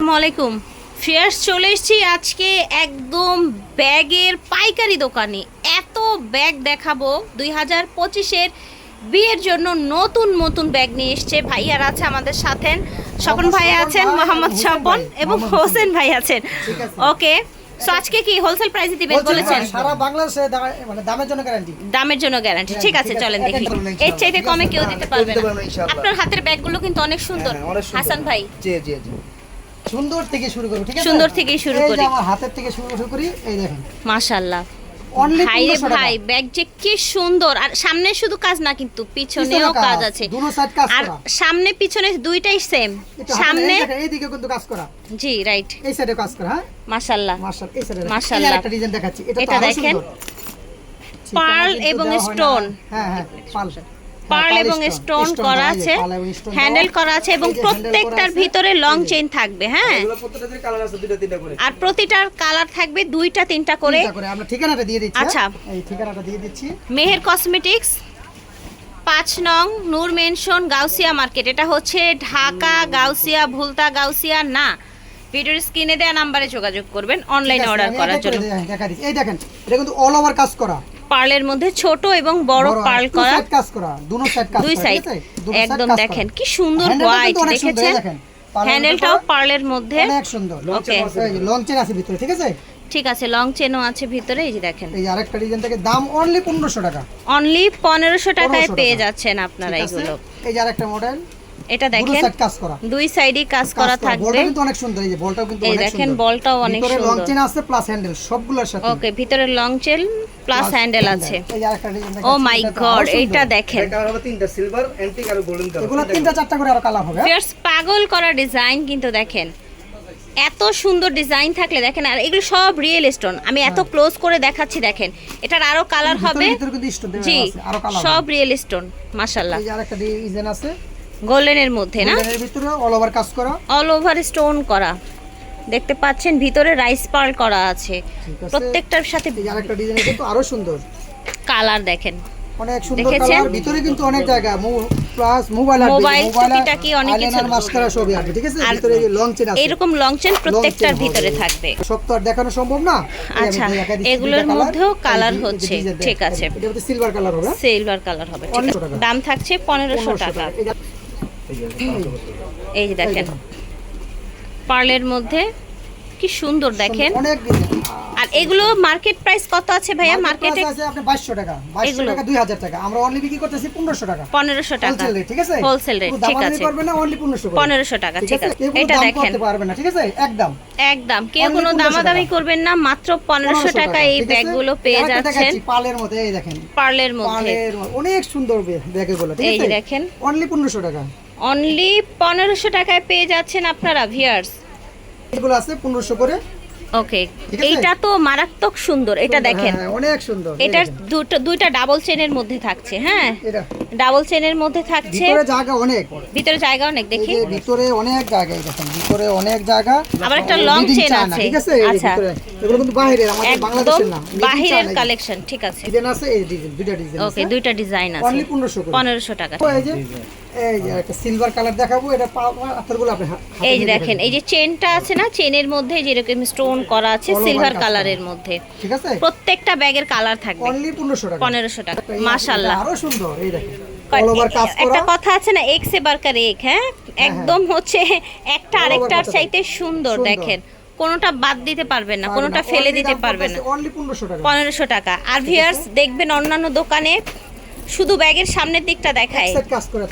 আসসালামু আলাইকুম। ফিয়ার্স চলে এসেছি আজকে একদম ব্যাগের পাইকারি দোকানে। এত ব্যাগ দেখাবো দুই হাজার পঁচিশের বিয়ের জন্য নতুন নতুন ব্যাগ নিয়ে এসছে। ভাইয়ার আছে আমাদের সাথে। স্বপন ভাই আছেন মোহাম্মদ স্বপন এবং হোসেন ভাই আছেন। ওকে সো আজকে কি হোলসেল প্রাইসে দিবেন বলেছেন? সারা বাংলাদেশে মানে দামের জন্য গ্যারান্টি দামের জন্য গ্যারান্টি ঠিক আছে চলেন দেখি। এর চাইতে কমে কেউ দিতে পারবে না। আপনার হাতের ব্যাগগুলো কিন্তু অনেক সুন্দর। হ্যাঁ, অনেক সুন্দর। হাসান ভাই। জি জি জি। সুন্দর থেকে শুরু করব ঠিক আছে? সুন্দর থেকেই শুরু করি। আমার হাতের থেকে শুরু শুরু করি এই দেখেন। মাশাআল্লাহ। ভাই রে ভাই ব্যাগ যে কি সুন্দর। আর সামনে শুধু কাজ না কিন্তু পিছনেও কাজ আছে। আর সামনে পিছনে দুইটাই সেম সামনে এইদিকে কিন্তু কাজ করা। জি রাইট এই সাইডে কাজ করা হ্যাঁ? মাশাআল্লাহ। সাইডে মাশাআল্লাহ। একটা ডিজাইন দেখাচ্ছি। এটা তো দেখেন। পার্ল এবং। স্টোন। হ্যাঁ হ্যাঁ পার্ল। পার্ল এবং স্টোন করা আছে হ্যান্ডেল করা আছে এবং প্রত্যেকটার ভিতরে লং চেইন থাকবে হ্যাঁ। আর প্রতিটার কালার থাকবে দুইটা তিনটা করে। আমরা ঠিকানাটা দিয়ে দিচ্ছি আচ্ছা। হ্যাঁ? এই ঠিকানাটা দিয়ে দিচ্ছি। মেহের কসমেটিক্স পাঁচ নং নূর মেনশন গাউসিয়া মার্কেট। এটা হচ্ছে ঢাকা গাউসিয়া ভুলতা গাউসিয়া না। ভিডিওর স্ক্রিনে দেওয়া নাম্বারে যোগাযোগ করবেন অনলাইনে অর্ডার করার জন্য। দেখা দিচ্ছি। এই দেখেন এটা কিন্তু অল ওভার কাজ করা। পার্লের মধ্যে ছোট এবং বড় পার্ল করা। দুই সাইড একদম দেখেন কি সুন্দর হোয়াইট দেখেছেন? হ্যান্ডেলটাও পার্লের মধ্যে। অনেক সুন্দর। Okay. লং চেন আছে ভিতরে ঠিক আছে? ঠিক আছে লং চেনও আছে ভিতরে এই যে দেখেন। এই আরেকটা ডিজাইন থেকে দাম অনলি পনেরোশো টাকা। অনলি পনেরোশো টাকায় পেয়ে যাচ্ছেন আপনারা এগুলো এই যে আরেকটা মডেল এটা দেখেন সাইড কাজ করা। দুই সাইডই কাজ করা। থাকবে। কিন্তু অনেক সুন্দর এই যে বলটাও কিন্তু দেখেন, বলটাও অনেক ভিতরে লং চেন আছে প্লাস হ্যান্ডেল সবগুলোর সাথে। ওকে ভিতরে লং চেন প্লাস হ্যান্ডেল আছে। ও মাই গড আরও সুন্দর। এইটা দেখেন। এটা হবে তিনটা সিলভার অ্যান্টিক আর গোল্ডেন কালার এগুলো তিনটা চারটা করে আরও কালার হবে। হ্যাঁ? ফিয়ার্স পাগল করা ডিজাইন কিন্তু দেখেন এত সুন্দর ডিজাইন থাকলে দেখেন আর এগুলো সব রিয়েল স্টোন আমি এত ক্লোজ করে দেখাচ্ছি দেখেন এটার আরও কালার হবে। জি আরও সব রিয়েল স্টোন মাশাল্লাহ এই যে আরেকটা ডিজাইন আছে গোল্ডেনের মধ্যে না? এর ভিতরে অল ওভার কাজ করা। অল ওভার স্টোন করা। দেখতে পাচ্ছেন ভিতরে রাইস পার্ল করা আছে। প্রত্যেকটার সাথে আরেকটা ডিজাইন কিন্তু আরও সুন্দর। কালার দেখেন। অনেক সুন্দর কালার ভিতরে কিন্তু অনেক জায়গা। প্লাস মোবাইল মোবাইল, টুকিটাকি অনেক কিছু। মাস্কারা সবই আসবে ঠিক আছে? ভিতরে লং চেন আছে। এরকম লং চেন প্রত্যেকটার ভিতরে থাকবে। সব তো আর দেখানো সম্ভব না। আচ্ছা, এগুলোর মধ্যেও যে- হচ্ছে, ঠিক আছে। এটা সিলভার কালার হবে। সিলভার কালার হবে ঠিক আছে। দাম থাকছে পনেরোশো 1500 টাকা। এই যে- দেখেন। পার্লের মধ্যে কি সুন্দর দেখেন। আর এগুলো মার্কেট প্রাইস কত আছে ভাইয়া? মার্কেটে আছে আপনি 2200 টাকা। 2200 টাকা 2000 টাকা। আমরা অনলি বিক্রি করতেছি 1500 টাকা। পনেরোশো টাকা। হোলসেল রেট ঠিক আছে? হোলসেল রেট ঠিক আছে। করবে না অনলি 1500 করে। পনেরোশো টাকা ঠিক আছে? এটা দেখেন। পারবে না ঠিক আছে? একদম। একদম। কেউ কোনো 1500 দামাদামি করবেন না মাত্র পনেরোশো 1500 টাকা এই? ব্যাগগুলো পেয়ে যাচ্ছেন। পালের মধ্যে এই দেখেন। পার্লের মধ্যে। অনেক সুন্দর ব্যাগ এগুলো ঠিক আছে যে দেখেন। অনলি 1500 টাকা। অনলি পনেরোশো টাকায় পেয়ে যাচ্ছেন আপনারা ভিয়ার্স এগুলো আছে 1500 করে। ওকে এইটা তো মারাত্মক সুন্দর এটা দেখেন। হ্যাঁ, অনেক সুন্দর এটার দুটো দুইটা ডাবল চেনের মধ্যে থাকছে হ্যাঁ? ডাবল চেনের মধ্যে থাকছে। ভিতরে জায়গা অনেক। ভিতরে জায়গা অনেক দেখি। ভিতরে অনেক জায়গা দেখেন ভিতরে অনেক জায়গা। আবার একটা chain China, আছে। ঠিক আছে? আচ্ছা। এগুলো কিন্তু বাইরের আমাদের বাংলাদেশের না। যে। কালেকশন ঠিক আছে। ডিজাইন আছে এই ডিজাইন দুইটা ডিজাইন ওকে দুইটা ডিজাইন আছে। অনলি 1500 করে। পনেরোশো টাকা। তো এই যে একটা সিলভার কালার দেখাবো এটা পাথরগুলো আপনি এই যে দেখেন। এই যে চেনটা আছে না চেনের মধ্যে যেরকম স্টোন করা আছে সিলভার কালারের মধ্যে। ঠিক আছে? প্রত্যেকটা ব্যাগের কালার থাকবে। অনলি 1500 টাকা। পনেরোশো টাকা। এই মাশাল্লাহ আরও সুন্দর এই দেখেন। একটা কথা আছে না এক সে বারকার এক হ্যাঁ? একদম হচ্ছে একটা আরেকটার চাইতে সুন্দর। দেখেন। কোনোটা বাদ দিতে পারবেন না কোনোটা ফেলে দিতে পারবেন না। 1500 পনেরোশো টাকা। আর ভিয়ার্স দেখবেন অন্যান্য দোকানে শুধু ব্যাগের সামনের দিকটা দেখায়।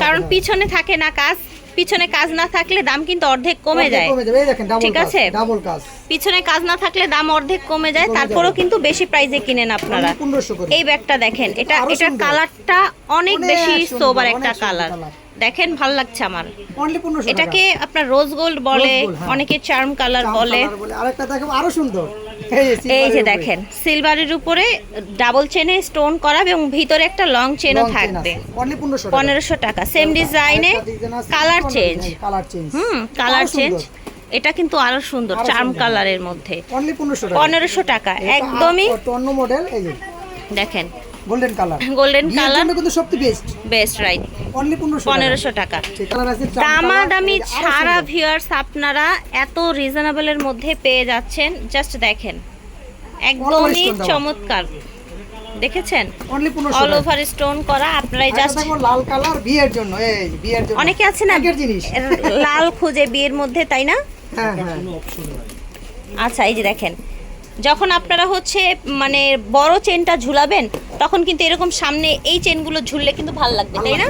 কারণ। পিছনে থাকে না কাজ পিছনে কাজ না থাকলে দাম কিন্তু অর্ধেক কমে যায়। ঠিক আছে? পিছনে কাজ না থাকলে দাম অর্ধেক কমে যায় তারপরেও কিন্তু বেশি প্রাইসে কিনেন আপনারা। অনলি 1500 করে। এই ব্যাগটা দেখেন এটা এটার কালারটা অনেক বেশি সোবার একটা কালার দেখেন ভালো লাগছে আমার। অনলি 1500 টাকা। এটাকে আপনার রোজ গোল্ড বলে হ্যাঁ। অনেকে চার্ম কালার বলে। আরেকটা দেখাবো আরও সুন্দর। এই যে। দেখেন সিলভারের উপরে ডাবল চেনে স্টোন করা এবং ভিতরে একটা লং চেনও থাকবে আছে। Only 1500 টাকা। পনেরোশো টাকা সেম ডিজাইনে কালার চেঞ্জ। হুম কালার চেঞ্জ এটা কিন্তু আরও সুন্দর চার্ম কালারের মধ্যে Only 1500 টাকা। পনেরোশো টাকা একদমই মডেল দেখেন গোল্ডেন কালার গোল্ডেন কালার কিন্তু সবচেয়ে বেস্ট বেস্ট রাইট অনলি 1500 পনেরোশো টাকা। আরও ছাড়া সুন্দর। ভিউয়ার্স আপনারা এত রিজনেবলের মধ্যে পেয়ে যাচ্ছেন জাস্ট দেখেন। একদমই চমৎকার। দেখেছেন? অনলি 1500 অল ওভার স্টোন করা আপনারাই জাস্ট জাস্ট লাল কালার বিয়ের জন্য এই বিয়ের জন্য। অনেকে আছে না আগের জিনিস। লাল খুঁজে বিয়ের মধ্যে তাই না? হ্যাঁ হ্যাঁ। আচ্ছা এই যে দেখেন। যখন আপনারা হচ্ছে মানে বড় চেনটা ঝুলাবেন তখন কিন্তু এরকম সামনে এই চেনগুলো ঝুললে কিন্তু ভালো লাগবে তাই না?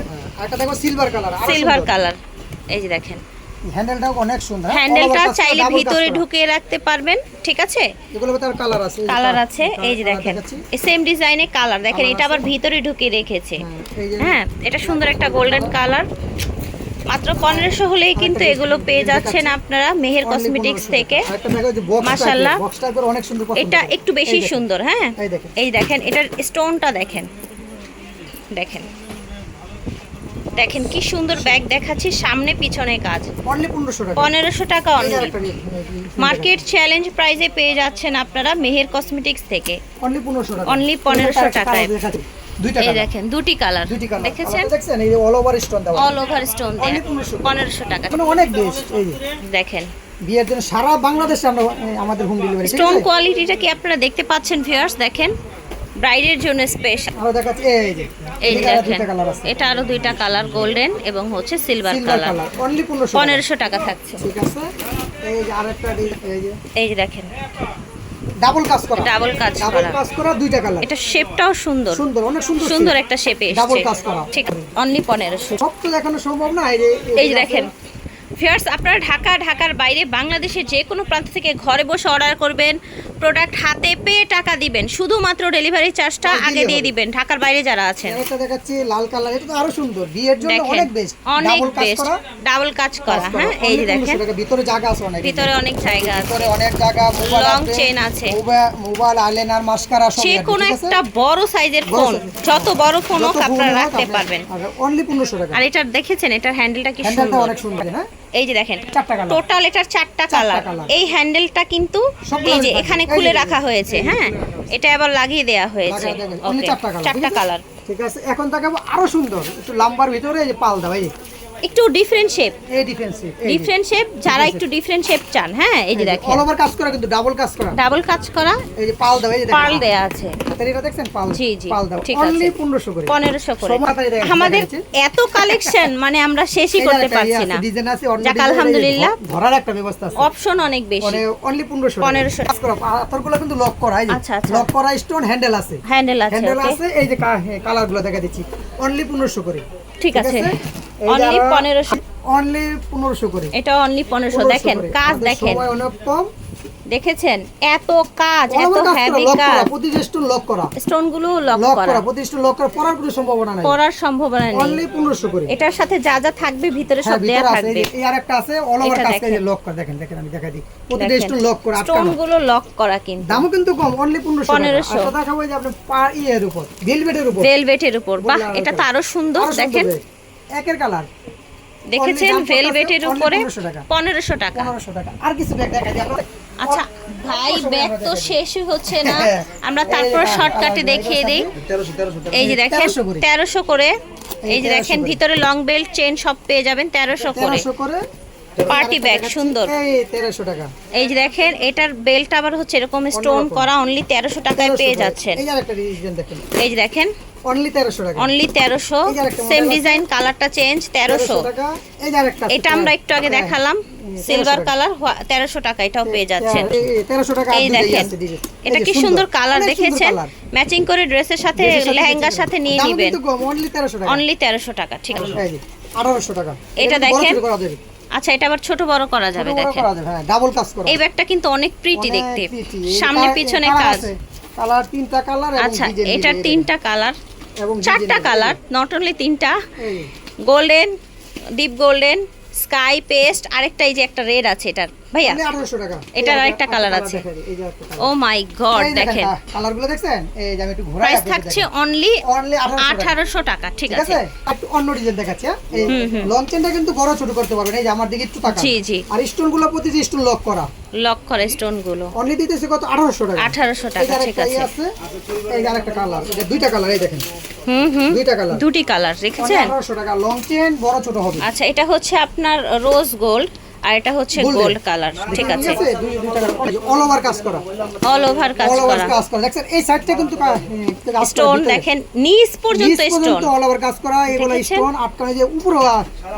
দেখো সিলভার কালার সিলভার কালার এই যে দেখেন। হ্যান্ডেলটাও অনেক সুন্দর হ্যাঁ, হ্যান্ডেলটা চাইলে ভিতরে ঢুকিয়ে রাখতে পারবেন ঠিক আছে? এগুলো তার কালার আছে এই যে কালার আছে এই যে দেখেন। সেম ডিজাইনে কালার দেখেন এটা আবার ভিতরে ঢুকিয়ে রেখেছে। হ্যাঁ, হ্যাঁ এটা সুন্দর একটা গোল্ডেন কালার মাত্র পনেরোশো হলেই কিন্তু এগুলো পেয়ে যাচ্ছেন আপনারা মেহের কসমেটিক্স থেকে। পছন্দ এটা একটু বেশি সুন্দর হ্যাঁ? এই দেখেন। এটার স্টোনটা দেখেন। দেখেন। দেখেন কি সুন্দর ব্যাগ দেখাচ্ছি সামনে পিছনে কাজ। only 1500 টাকা। পনেরোশো টাকা অনলি মার্কেট চ্যালেঞ্জ প্রাইজে পেয়ে যাচ্ছেন আপনারা মেহের কসমেটিক্স থেকে। অনলি 1500 টাকা। Only 1500 এটা আরেকটা টাকায়। এই দেখেন দুটি কালার দেখেছেন? এই অল ওভার স্টোন দেওয়া। অল ওভার স্টোন 1500 টাকা। মানে অনেক বেস্ট এই দেখেন। বিয়ের জন্য সারা বাংলাদেশে আমরা আমাদের হোম ডেলিভারি স্টোন কোয়ালিটিটা কি আপনারা দেখতে পাচ্ছেন ভিউয়ার্স দেখেন। ব্রাইডের জন্য স্পেশাল আরও দেখাচ্ছি এই যে। এই দেখেন। এটা আরও দুইটা কালার গোল্ডেন এবং হচ্ছে সিলভার কালার কালার অনলি 1500 টাকা। পনেরোশো টাকা থাকছে। ঠিক আছে? এই যে আরেকটা এই- এই যে। এই যে দেখেন। ডাবল কাজ করা। ডাবল কাজ ডাবল কাজ করা দুইটা কালার এটা শেপটাও সুন্দর। সুন্দর অনেক সুন্দর সুন্দর একটা শেপে ডাবল কাজ করা। ঠিক অনলি 1500 সব তো দেখানো সম্ভব না এই যে এই যে দেখেন ফিয়ার্স আপনারা ঢাকা ঢাকার বাইরে বাংলাদেশের যে কোনো প্রান্ত থেকে ঘরে বসে অর্ডার করবেন প্রোডাক্ট হাতে পেয়ে টাকা দিবেন শুধুমাত্র ডেলিভারি চার্জটা আগে দিয়ে। দিবেন ঢাকার বাইরে যারা আছেন। এটা দেখাচ্ছি লাল কালার এটা তো আরও সুন্দর বিয়ের জন্য অনেক বেস্ট অনেক বেস্ট করা। ডাবল কাজ করা হ্যাঁ এই যে দেখেন। ভিতরে জায়গা আছে অনেক ভিতরে অনেক জায়গা আছে। ভিতরে অনেক জায়গা মোবাইল Long chain আছে। মোবাইল আইলাইনার মাস্কারা সব যে আছে, কোনো একটা বড় সাইজের ফোন যত বড় ফোন হোক আপনারা রাখতে পারবেন। আর only 1500 টাকা। আর এটার দেখেছেন এটার হ্যান্ডেলটা কি হ্যান্ডেলটা সুন্দর? অনেক সুন্দর না এই যে দেখেন টোটাল এটার চারটা কালার এই হ্যান্ডেলটা কিন্তু এই যে এখানে খুলে রাখা হয়েছে হ্যাঁ? এটা আবার লাগিয়ে দেয়া হয়েছে। চারটা কালার ঠিক আছে? এখন দেখাবো আরও সুন্দর একটু লাম্বার ভিতরে এই যে পাল দাও এই একটু ডিফারেন্ট শেপ এই ডিফেন্সিভ ডিফারেন্ট শেপ যারা একটু ডিফারেন্ট শেপ চান হ্যাঁ এই যে দেখেন। অল ওভার কাজ করা কিন্তু ডাবল কাজ করা। ডাবল কাজ করা। এই যে পাল দাও এই যে দেখেন। পার্ল দেয়া আছে। এটা দেখছেন? পাল জি, জি, পাল দাও ঠিক আছে। অনলি 1500 করে। পনেরোশো করে। আমাদের এত কালেকশন মানে আমরা শেষই করতে পারছি ইয়ে না। ডিজাইন আছে অন্য যাক, আলহামদুলিল্লাহ। ধরার একটা ব্যবস্থা আছে। অপশন অনেক বেশি। মানে অনলি 1500 1500 কাজ করা পাথরগুলো কিন্তু লক করা এই যে আচ্ছা, আচ্ছা। লক করা স্টোন হ্যান্ডেল আছে। হ্যান্ডেল আছে হ্যান্ডেল আছে এই যে কালারগুলো দেখা দিচ্ছি। অনলি 1500 করে। ঠিক আছে? অনলি আরো- পনেরোশো। অনলি 1500 করে। এটা অনলি 1500 দেখেন কাজ দেখেন। সময় অনেক কম। দেখেছেন? এত কাজ এত over কাজ করা, হ্যাভি lock করা, কাজ। প্রতি স্টোন লক করা। স্টোনগুলো লক লক করা। করা প্রতি স্টোন লক করা পড়ার কোনো সম্ভাবনা নাই। পড়ার সম্ভাবনা নেই। অনলি 1500 করে। এটার সাথে যা যা থাকবে ভিতরে হ্যাঁ সব দেয়া ভিতরে এই থাকবে যে আছে অল ওভার কাজ দেখেন। করে লক করা। দেখেন দেখেন আমি দেখাই দিই। প্রতিটা স্টোন লক করা স্টোনগুলো লক করা কিন্তু। দামও কিন্তু কম অনলি 1500 1500 টাকা আর যে আপনি পা ইয়ের উপর ভেলভেটের উপর। ভেলভেটের উপর। বাহ এটা তো আরও সুন্দর দেখেন। একের কালার। দেখেছেন? ভেলভেটের উপরে 1500 টাকা। পনেরোশো টাকা। 1500 টাকা। আর কিছু ব্যাগ দেখা দিই আচ্ছা ভাই ব্যাগ তো। শেষই হচ্ছে না। হ্যাঁ। আমরা তারপর শর্টকাটে দেখিয়ে দিই। 1300 1300 এই যে দেখেন 1300 করে। তেরোশো করে। এই যে দেখেন ভিতরে লং বেল্ট চেন সব পেয়ে যাবেন তেরোশো করে। 1300 করে। পার্টি ব্যাগ সুন্দর। এই 1300 টাকা। এই যে দেখেন এটার বেল্ট আবার হচ্ছে এরকম স্টোন করা অনলি তেরোশো টাকায় পেয়ে। যাচ্ছেন। এই যে দেখেন অনলি 1300 টাকা। অনলি তেরোশো। এই যে আরেকটা সেম ডিজাইন কালারটা চেঞ্জ তেরোশো। 1300 এই আরেকটা এটা আমরা একটু আগে হ্যাঁ, দেখালাম। সিলভার কালার টাকা। এটাও পেয়ে যাচ্ছেন। 1300 টাকা এই দেখেন আছে ডিজাইন। এই এটা কি সুন্দর। কালার দেখেছেন? ম্যাচিং করে ড্রেসের সাথে লেহেঙ্গার সাথে নিয়ে নেবেন। অনলি 1300 টাকা। অনলি তেরোশো টাকা ঠিক আছে। 1800 টাকা। এটা দেখেন। আচ্ছা এটা আবার ছোট বড় করা যাবে দেখেন। হ্যাঁ ডাবল কাজ করা। এই ব্যাগটা কিন্তু অনেক প্রিটি দেখতে। সামনে পিছনে কাজ। কালার তিনটা কালার আচ্ছা এটার তিনটা কালার। চারটা কালার নট অনলি তিনটা। Golden deep golden sky paste আরেকটা এই যে একটা রেড আছে এটার। ভাইয়া অনলি 1800 টাকা। এটার আরেকটা colour আছে। যে ও মাই গড দেখেন কালারগুলো দেখছেন? এই যে আমি একটু ঘোরাই প্রাইস থাকছে। অনলি 1800 টাকা। আঠারোশো টাকা ঠিক আছে। একটু অন্য ডিজাইন দেখাচ্ছি হ্যাঁ? এই লং চেনটা কিন্তু বড় ছোট করতে পারবেন এই যে আমার দিকে একটু তাকান। জি, জি। আর স্টোনগুলো প্রতিটি স্টোন লক করা। লক করা স্টোনগুলো অনলি দিতেছে কত? আঠারোশো টাকা। 1800 টাকা, ঠিক ইয়ে আছে। এই আরেকটা কালার এটা দুইটা কালার এই দেখেন। হুম হুম। দুইটা কালার দুটি কালার রেখেছেন আঠারোশো টাকা। লং চেন বড় ছোট হবে। আচ্ছা এটা হচ্ছে আপনার রোজ গোল্ড আর এটা হচ্ছে গোল্ড কালার ঠিক আছে। অল ওভার কাজ করা। অল ওভার কাজ করা। কাজ করা। দেখছেন এই সাইডটা কিন্তু স্টোন দেখেন নিচ পর্যন্ত স্টোন পর্যন্ত অল ওভার কাজ করা এগুলো স্টোন আটকানো যে উপরে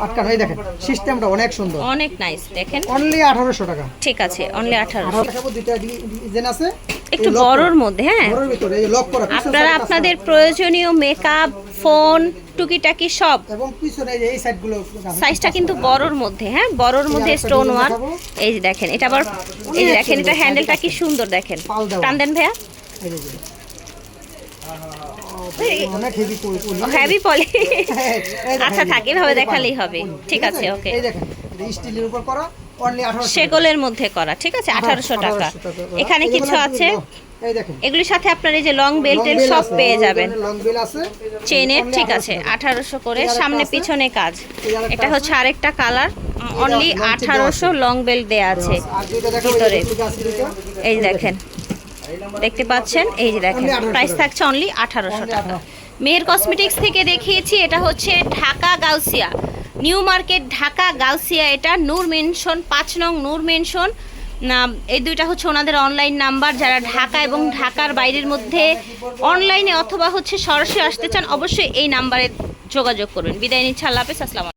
আটকানো এই দেখেন সিস্টেমটা অনেক সুন্দর। অনেক নাইস দেখেন। অনলি আঠারোশো টাকা। ঠিক আছে অনলি আঠারো আঠারো টাকা দুইটা ডিজাইন আছে। একটু বড়র মধ্যে হ্যাঁ। বড়র ভিতরে এই লক করা। আপনারা আপনাদের প্রয়োজনীয় মেকআপ ফোন টুকিটাকি সব। এবং পিছনে এই সাইজটা কিন্তু বড়র মধ্যে হ্যাঁ? বড়র মধ্যে স্টোন ওয়ান। এই যে দেখেন এটা আবার এই যে দেখেন এটা হ্যান্ডেলটা কি সুন্দর দেখেন। টান দেন ভাইয়া। হেভি পলি আচ্ছা থাক এভাবে দেখালেই হবে। ঠিক আছে ওকে এই দেখেন স্টিলের উপর করা। সেগুলের মধ্যে করা ঠিক আছে? আঠারোশো টাকা। এখানে কিছু আছে? এগুলির সাথে আপনার এই যে লং বেল্টের সব পেয়ে যাবেন। চেনের ঠিক আছে আঠারোশো করে সামনে পিছনে কাজ। এটা হচ্ছে আরেকটা কালার অনলি আঠারোশো লং বেল্ট দেয়া আছে ভিতরে। এই দেখেন। দেখতে পাচ্ছেন? এই যে দেখেন। Only 1800 প্রাইস থাকছে অনলি আঠারোশো টাকা। 1800 মেয়ের কসমেটিক্স থেকে দেখিয়েছি এটা হচ্ছে ঢাকা গাউসিয়া। নিউ মার্কেট, ঢাকা, গাউসিয়া, এটা নূর মেনশন, পাঁচ নং নূর মেনশন। এই দুইটা হচ্ছে ওনাদের অনলাইন নাম্বার যারা ঢাকা এবং ঢাকার বাইরের মধ্যে অনলাইনে অথবা হচ্ছে সরাসরি আসতে চান, অবশ্যই এই নাম্বারে যোগাযোগ করবেন। বিদায় নিচ্ছে, আল্লাহ হাফেজ, আসসালাম